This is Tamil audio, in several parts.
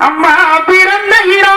அம்மா பிறந்த இரோ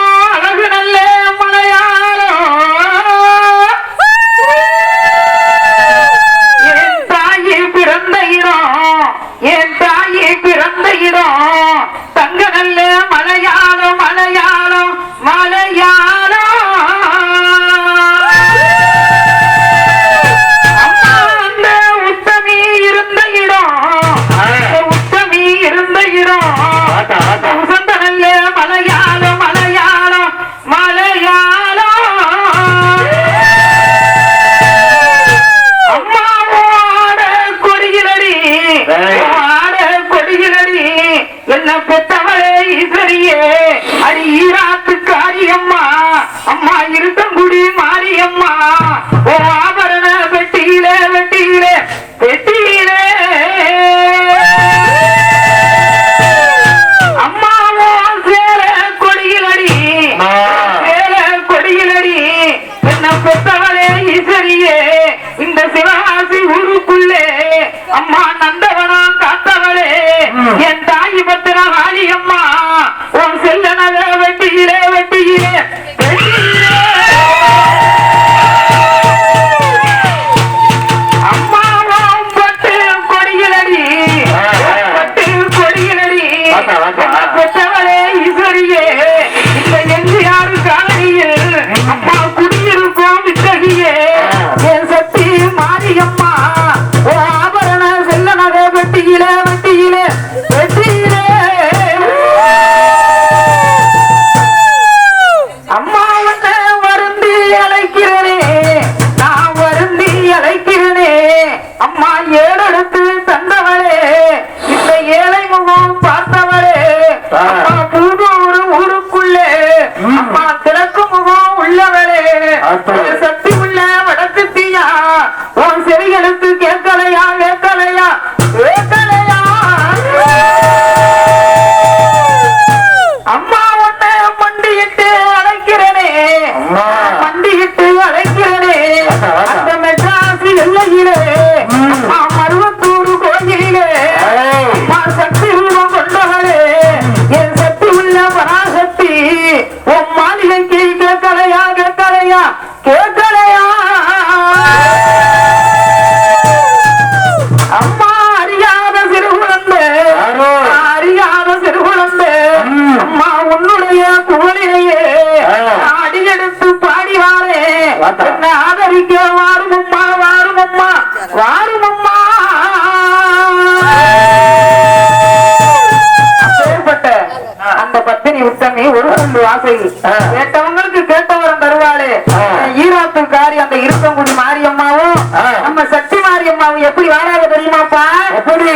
செவிகளுக்கு கேட்கலையா கேட்கலையா? என்ன ஆதரிக்க வாருமம்மா வாருமம்மா வாருமம்மா அந்த பத்தினி உத்தமி ஒரு ரெண்டு வாசை கேட்டவங்களுக்கு கேட்டவரம் தருவாளே. ஈராத்து காரி அந்த இருக்கங்குடி மாரியம்மாவும் நம்ம சக்தி மாரியம்மாவும் எப்படி வாழாத தெரியுமாப்பா? எப்படி?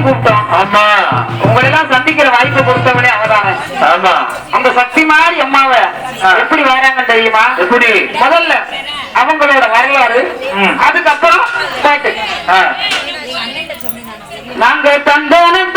மாரியம்மாளையும் கூப்பிட்டோம் ஆமா. உங்களை எல்லாம் சந்திக்கிற வாய்ப்பு கொடுத்தவனே அவதானே ஆமா. அந்த சக்தி மாரி அம்மாவை எப்படி வராங்க தெரியுமா? எப்படி? முதல்ல அவங்களோட வரலாறு. அதுக்கப்புறம். நாங்க தந்தோனம்